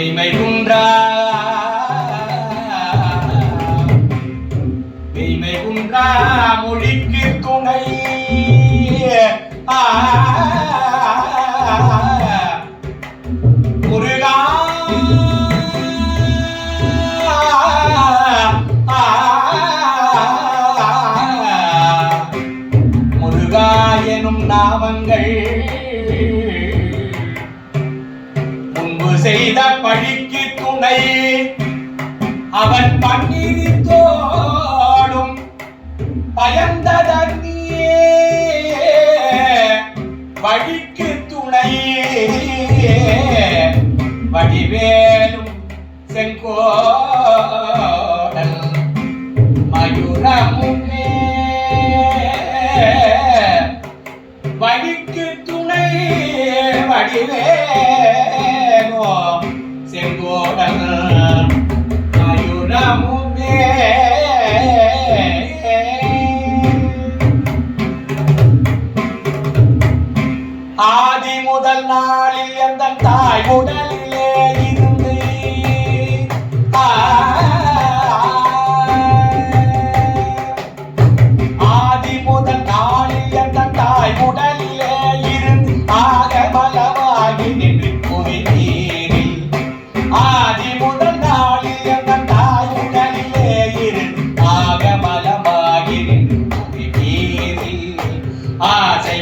மெய்மை குன்றா மெய்மை குன்றா மொழிக்கு துணை. முருகா. முருகா எனும் நாமங்கள். செய்த பழிக்கு துணை. அவன் பன்னீர் தோடும் பயந்ததன்னியே. வழிக்கு துணை. வடிவேலும் செங்கோடல் மயூரமுமே ஆதி முதல் நாளில் எந்த தாய் உடலிலே இருந்து. ஆதி முதல் நாளில் எந்த தாய் உடலிலே இருந்து ஆக பலமாகி நின்று குவித்தீரில் ஆதி முதல் நாளில் எந்த தாய் உடலிலே இருந்து ஆக பலமாகி நின்று குவித்தீரில் ஆ.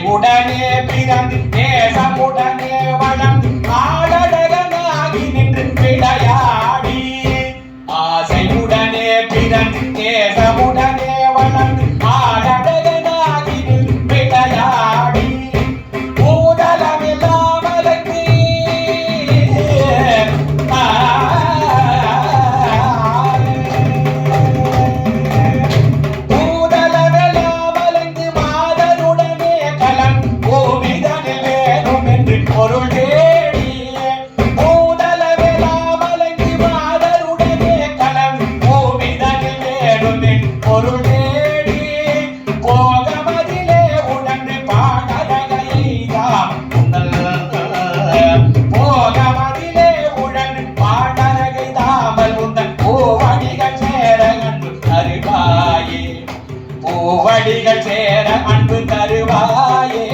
உடனே பிறந்து நேசமுடனே வளர்ந்து அன்பு தருவாயே.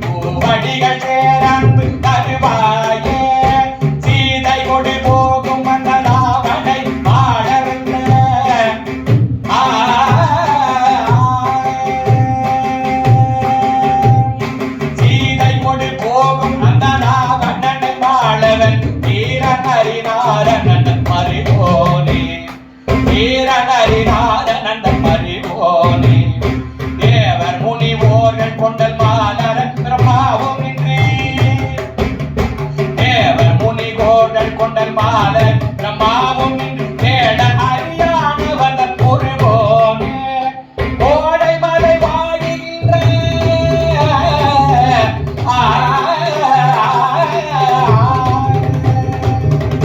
பூவடிகள் சேர அன்பு தருவாயே. சீதை கொடி போகும் மன்னனாவனை பாடவென்ற. சீதை கொடு போகும் அந்த நாவண்ணனை வாழவன் வீரன் அறிநாரணன் மறிவோனே வீரன் அறிநாரணன் மறிவோனே